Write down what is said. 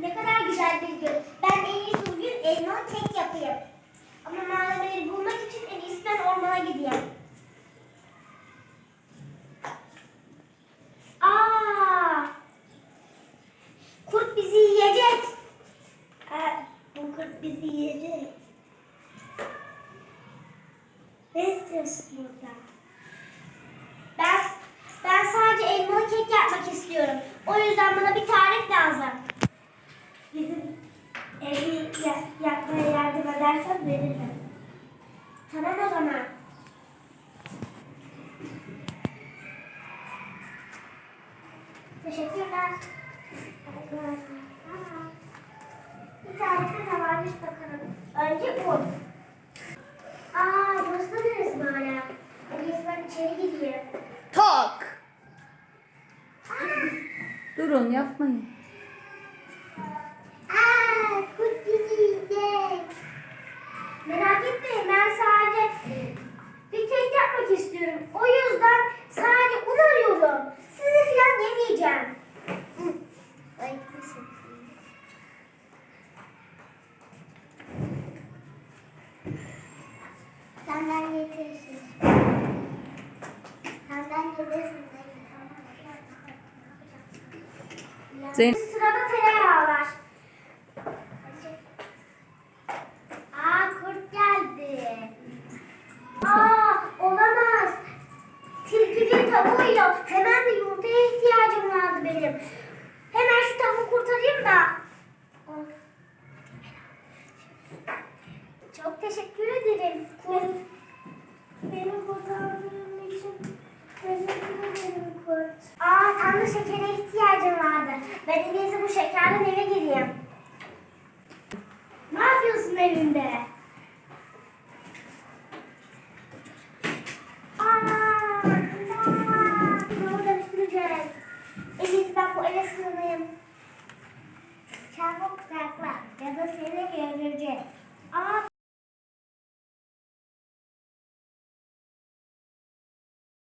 Ne kadar güzel bir gün. Ben en iyisi bugün elma kek yapayım. Ama malzemeleri bulmak için en iyisi ben ormana gideyim. Aa! Kurt bizi yiyecek. Aa, bu kurt bizi yiyecek. Ne istiyorsun burada? Ben ben sadece elmalı kek yapmak istiyorum. O yüzden bana bir ya- yapmaya yardım edersen veririm. Tamam o zaman. Teşekkürler. Bir tarife de varmış bakalım. Önce un. Aa, burası neresi böyle? Ben içeri gideyim. Tak. Durun yapmayın. aa, kurt bizi yiyecek. Merak etmeyin ben sadece bir kek yapmak istiyorum. O yüzden sadece un arıyorum. Sizi falan yemeyeceğim. Ay, teşekkür Senden getirsin. Senden getirsin. Zeyn- Sırada tereyağı var. Aa kurt geldi. Aa olamaz. Tilkinin tavuğuyla hemen de yumurtaya ihtiyacım vardı benim. Hemen şu tavuğu kurtarayım da. Çok teşekkür ederim. Kurt. Beni kurtardığın için teşekkür ederim kurt. Aa tam da şekere ihtiyacım vardı. Ben en iyisi bu şekerden eve gireyim. Ne yapıyorsun evinde? Let us say the carriage. Ah,